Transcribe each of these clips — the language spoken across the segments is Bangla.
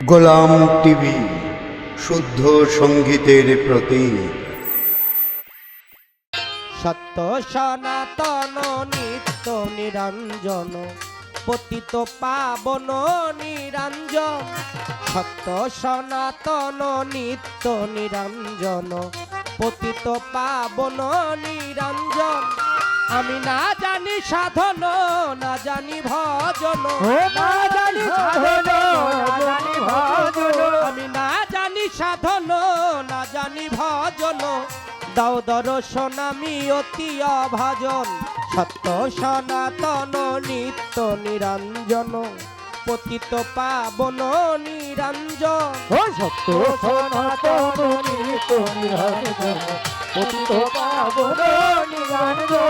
গোলাম টিভি, শুদ্ধ সঙ্গীতের প্রতি সত্য সনাতন, নিত্য নিরঞ্জন, পতিত পাবন নিরঞ্জন। সত্য সনাতন, নিত্য নিরঞ্জন, পতিত পাবন নিরঞ্জন। আমি না জানি সাধন না জানি ভজন না জানি সাধন, না জানি ভজন। আমি না জানি সাধন না জানি ভজন। দাও দর্শন আমি অতি অভাজন। সত্য সনাতন নিত্য নিরঞ্জন। পতিত পাবন নিরঞ্জন। সত্য সনাতন নিত্য নিরঞ্জন। পতিত পাবন নিরঞ্জন।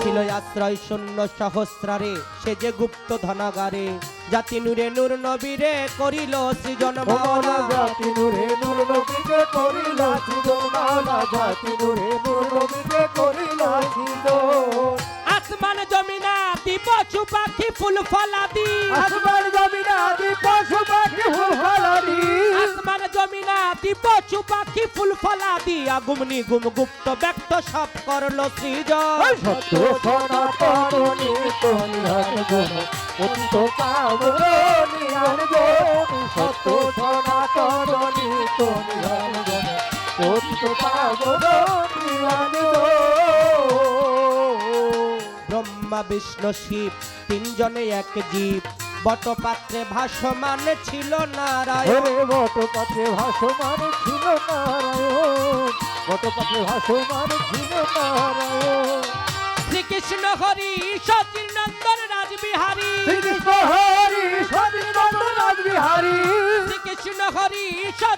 ছিল আশ্রয় শূন্য সহস্রারে সে যে গুপ্ত ধনাগারে। জাতি নূরে নূর নবীরে করিল সৃজন মাওলা জাতি নূরে নূর নবীকে করিলা সৃজন মাওলা জাতি নূরে নূর নবীকে করিলা সৃজন। আসমান জমিনা দ্বীপ পশু পাখি ফুল ফলাদি। আসমান জমিনা দ্বীপ পশু পাখি ফুল ফলাদি আগুম নিগুম গুপ্ত ব্যক্ত সব করল সত্য সনাতন অন্ত সত্য সনাতন অন্ত নিরঞ্জন ব্রহ্মা বিষ্ণু শিব তিনজনে এক জীব। বটপাত্রে ভাসমান ছিল নারায়ণ। বটপাত্রে ভাসমান ছিল নারায়ণ। বটপাত্রে ভাসমান ছিল নারায়ণ। শ্রীকৃষ্ণ হরি সচিন নন্দন রাজবিহারী। শ্রীকৃষ্ণ হরি সচিদানন্দ রাজবিহারী। শ্রীকৃষ্ণ হরি নন্দন রাজবিহারী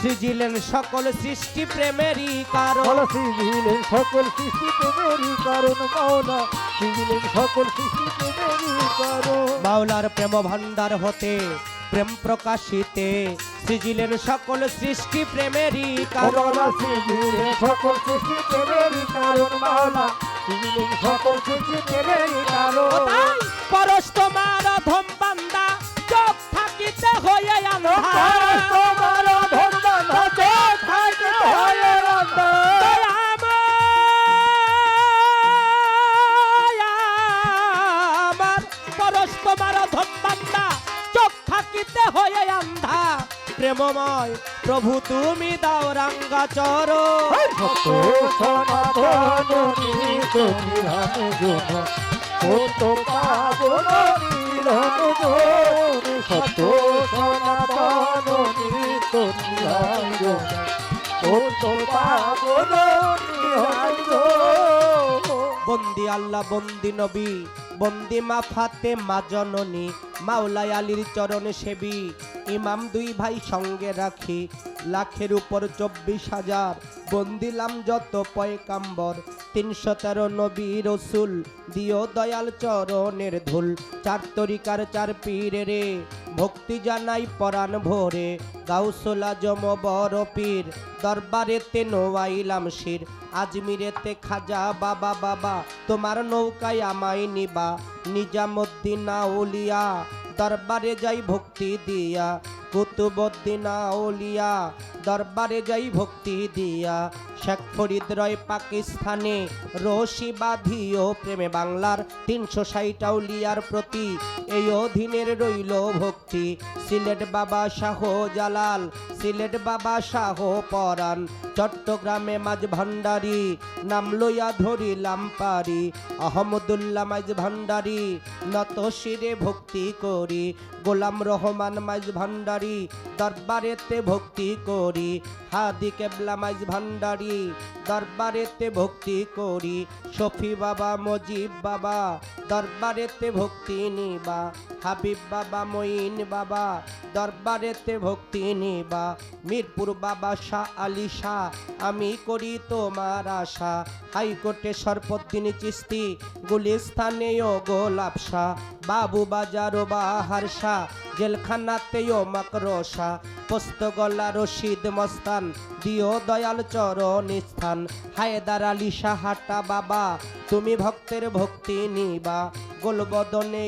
সৃজিলেন সকল সৃষ্টি প্রেমেরই কারণ। সিজিলেন সকল সৃষ্টি প্রেমেরই কারণ মাওলা সিজিলেন সকল সৃষ্টি প্রেমেরই কারণ। বাউলার প্রেম ভান্ডার হতে প্রেম প্রকাশিতে সৃজিলেন সকল সৃষ্টি প্রেমেরই কারণ। সিজিলেন সকল সৃষ্টি প্রেমেরই কারণ মাওলা সিজিলেন সকল সৃষ্টি প্রেমেরই কারণ। পরশ তোমার ধম বান্দা চোখ থাকিতে হয়ে আন্ধার প্রেমময় প্রভু তুমি দাও রাঙ্গা চর বন্দি আল্লাহ বন্দি নবী বন্দি মা ফাতে মা জননী মাওলাই আলীর চরণে সেবী। ইমাম দুই ভাই সঙ্গে রাখি, লাখের উপর চব্বিশ হাজার। বন্দিলাম যত পয়কাম্বর তিনশো তেরো নবী রসুল, দিও দয়াল চরণের ধুল। চার তরিকার চার পীরে রে, ভক্তি জানাই পরাণ ভোরে। গাউসোলা জম বড় পীর, দরবারেতে নোয়াইলাম শির। আজমিরেতে খাজা বাবা বাবা, তোমার নৌকায় আমায় নিবা। নিজামুদ্দিন আউলিয়া, দরবারে যাই ভক্তি দিয়া। কুতুবুদ্দিন ওলিয়া দরবারে যাই ভক্তি দিয়া। শেখ ফরিদ রয় পাকিস্তানে। রশি বাঁধিও প্রেমে বাংলার তিনশো ষাট আউলিয়ার প্রতি। এই অধীনের রইল ভক্তি। সিলেট বাবা শাহ জালাল, সিলেট বাবা শাহ পরাণ। চট্টগ্রামে মাঝ ভান্ডারি, নাম লইয়া ধরিলাম পারি। আহমদুল্লাহ মাঝ ভান্ডারি, নত শিরে ভক্তি করি। গোলাম রহমান মাঝ ভান্ডারি, দরবারেতে ভক্তি করি। হাদি কেবলা মাঝ ভান্ডারি দরবারেতে ভক্তি করি। শফি বাবা মজিব বাবা দরবারেতে ভক্তি নিবা। হাবিব বাবা, মঈন বাবা, দরবারেতে ভক্তি নিবা। মিরপুর বাবা শাহ আলী শাহ, আমি করি তোমার আশা। হাইকোর্টে সরপদ্দিন চিস্তি গুলিস্থানেও গোলাপ শাহ। বাবু বাজার ও বাহার শাহ, জেলখানাতেও মাকরসা পোস্ত গলা রশিদ মস্তান, দিও দয়াল চরণ স্থান। হায়দার আলী সাহাটা বাবা, তুমি ভক্তের ভক্তি নিবা। গোলবদনে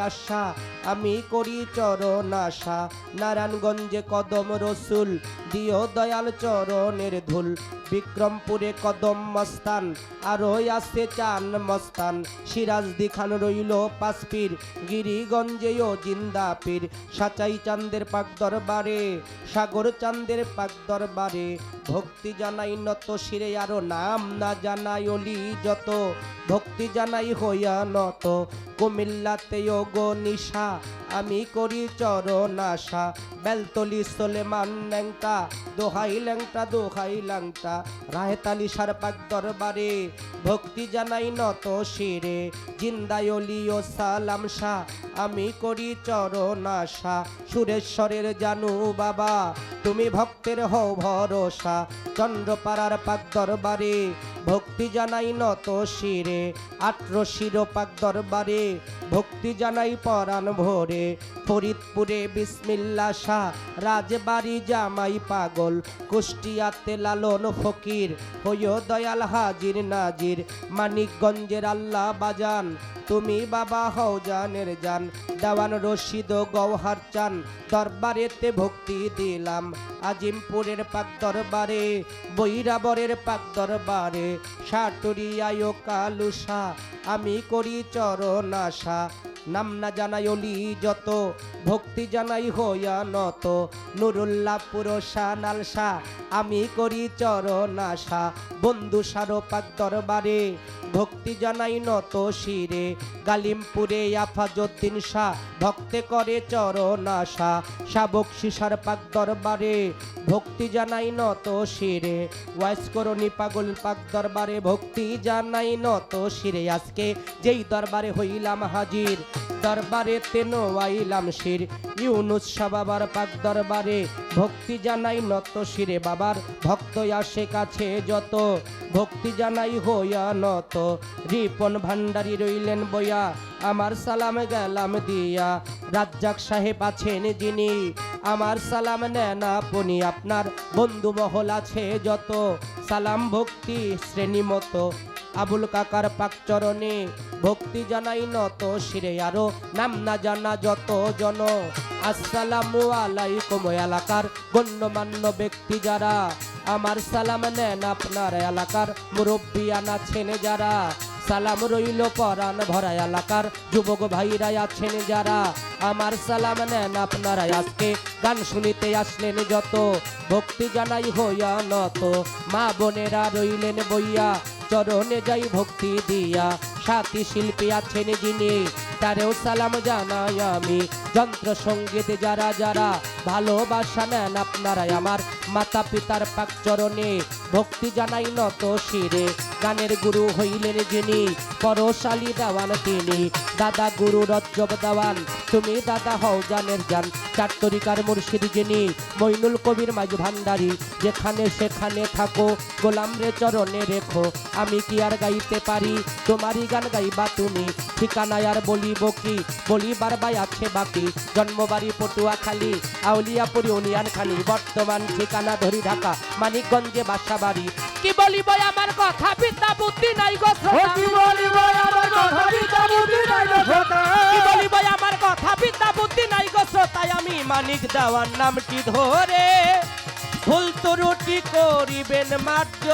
আশা আমি করি চরণ আশা। নারায়ণগঞ্জে কদম রসুল, দিও দয়াল চরণের ধুল। বিক্রমপুরে কদম মস্তান আরও আছে চান মস্তান। সিরাজদি খান রইল পাসপীর গিরিগঞ্জেও জিন্দা পীর সাচাই চান্দের পাক দরবারে, সাগর চান্দের পাক দরবারে। ভক্তি জানাই নত শিরে, আরও নাম না জানাই অলি যত। ভক্তি জানাই হইয়া নত। কুমিল্লাতেও গো নিশা, আমি করি চরণ আশা। বেলতলি সোলেমান ল্যাংটা, দোহাই ল্যাংটা দোহাই ল্যাংটা। রাহেতালি সার পাক দরবারে, ভক্তি জানাই নত শিরে। জিন্দায়লি ও সালাম শাহ, আমি করি চরণ আশা। সুরেশ্বরের জানু বাবা, তুমি ভক্তের হও ভরসা। চন্দ্রপাড়ার পাক দরবারে ভক্তি জানাই নত শিরে আট্র শিরোপাক দরবারে। ভক্তি জানাই পরাণ ভোরে, ফরিদপুরে বিসমিল্লা শাহ, রাজবাড়ি জামাই পাগল, কুষ্টিয়াতে লালন ফকির, হইও দয়াল হাজির নাজির, মানিকগঞ্জের আল্লাহ বাজান। তুমি বাবা হও জানের জান, দেওয়ান রশিদ গৌহার চান, দরবারেতে ভক্তি দিলাম। আজিমপুরের পাক দরবারে, বৈরাবরের পাক দরবারে। সাটুরিয়ায় কালুসা আমি করি চরণ আশা। নাম না জানাই অলি যত, ভক্তি জানাই হইয়া নত। নুরুল্লাহ পুরসা নালসা, আমি করি চরণ আশা। বন্ধু সারো পাক দরবারে ভক্তি জানাই নত শিরে। গালিমপুরে আফাজুদ্দিন শাহ, ভক্তে করে চরণ আশা। শাবক শিশার পাক দরবারে ভক্তি জানাই নত শিরে। ওয়াইস করণি পাগল পাক দরবারে ভক্তি জানাই নত শিরে। আজকে যেই দরবারে হইলাম হাজির দরবারে তেন আইলাম শির। ইউনুস শাহ পাক দরবারে ভক্তি জানাই নত শিরে বাবার। ভক্ত আসে কাছে যত, ভক্তি জানাই হইয়া নত। রিপন ভান্ডারি রইলেন বইয়া, আমার সালাম গেলাম দিয়া। রাজ্জাক সাহেব আছেন যিনি, আমার সালাম নেন আপনি আপনার। বন্ধু মহল আছে যত, সালাম ভক্তি শ্রেণি মতো আবুল কাকার পাক চরণে ভক্তি জানাই নত শিরে আরও। নাম না জানা যত জন। আসসালামু আলাইকুম এলাকার গণ্যমান্য ব্যক্তি যারা। আমার সালাম নেন আপনার এলাকার মুরব্বিয়ান আছেন যারা। সালাম রইল পরাণ ভরা এলাকার যুবক ভাইরা আছেন যারা। আমার সালাম নেন আপনারা আজকে গান শুনিতে আসলেন যত। ভক্তি জানাই হইয়া নত। মা বোনেরা রইলেন বইয়া। চরণে যাই ভক্তি দিয়া। সাথী শিল্পী আছেন যিনি, তারেও সালাম জানাই আমি। যন্ত্র সংগীত যারা যারা, ভালোবাসা নেন আপনারাই। আমার মাতা পিতার পাক চরণে ভক্তি জানাই নত শিরে। গানের গুরু হইলেন যিনি, পরশালী দেওয়ান তিনি। দাদা গুরু রজ্জব দেওয়ান, তুমি দাদা হও জানের জান। চার তরিকার মুর্শিদ যিনি, মইনুল কবির মাঝ ভান্ডারি। যেখানে সেখানে থাকো, গোলাম রে চরণে রেখো। আমি কি আর গাইতে পারি? তোমারই গান গাইবা তুমি। ঠিকানায় আর বলিব কি? বলিবার বাই আছে বাকি। জন্মবাড়ি পটুয়াখালী আউলিয়াপুরি উনিয়ান খালি বর্তমান ঠিকানা ধরি ঢাকা, মানিকগঞ্জে বাসা বাড়ি কি বলিব আমার কথা পিতা বুদ্ধি নাই গো শ্রোতা। কি বলিব আমার কথা পিতা বুদ্ধি নাই গো শ্রোতা। কি বলিব আমার কথা পিতা বুদ্ধি নাই গো তাই আমি মানিক দেওয়ার নামটি ধরে ভুল তো রুটি করিবেন মার্জ